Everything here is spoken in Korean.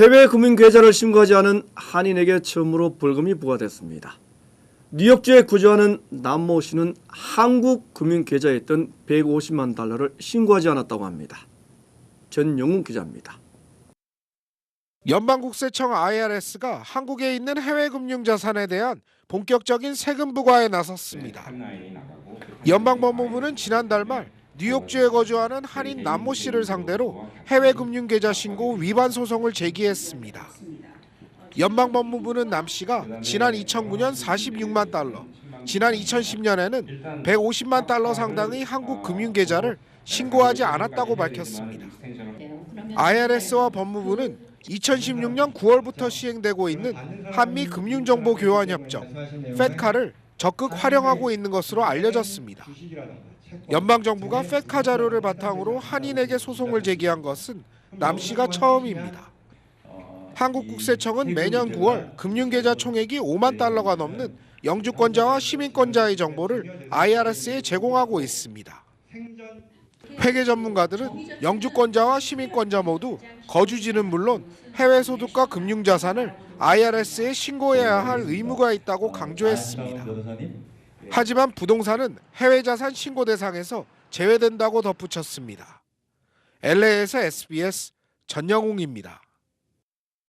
해외 금융 계좌를 신고하지 않은 한인에게 처음으로 벌금이 부과됐습니다. 뉴욕주에 거주하는 남모 씨는 한국 금융 계좌에 있던 150만 달러를 신고하지 않았다고 합니다. 전영훈 기자입니다. 연방국세청 IRS가 한국에 있는 해외 금융 자산에 대한 본격적인 세금 부과에 나섰습니다. 연방법무부는 지난달 말 뉴욕주에 거주하는 한인 남모 씨를 상대로 해외 금융 계좌 신고 위반 소송을 제기했습니다. 연방법무부는 남 씨가 지난 2009년 46만 달러, 지난 2010년에는 150만 달러 상당의 한국 금융 계좌를 신고하지 않았다고 밝혔습니다. IRS와 법무부는 2016년 9월부터 시행되고 있는 한미 금융정보 교환 협정 FEDCA를 적극 활용하고 있는 것으로 알려졌습니다. 연방 정부가 FEDCA 자료를 바탕으로 한인에게 소송을 제기한 것은 남 씨가 처음입니다. 한국국세청은 매년 9월 금융계좌 총액이 5만 달러가 넘는 영주권자와 시민권자의 정보를 IRS에 제공하고 있습니다. 회계 전문가들은 영주권자와 시민권자 모두 거주지는 물론 해외 소득과 금융 자산을 IRS에 신고해야 할 의무가 있다고 강조했습니다. 하지만 부동산은 해외 자산 신고 대상에서 제외된다고 덧붙였습니다. LA에서 SBS 전영웅입니다.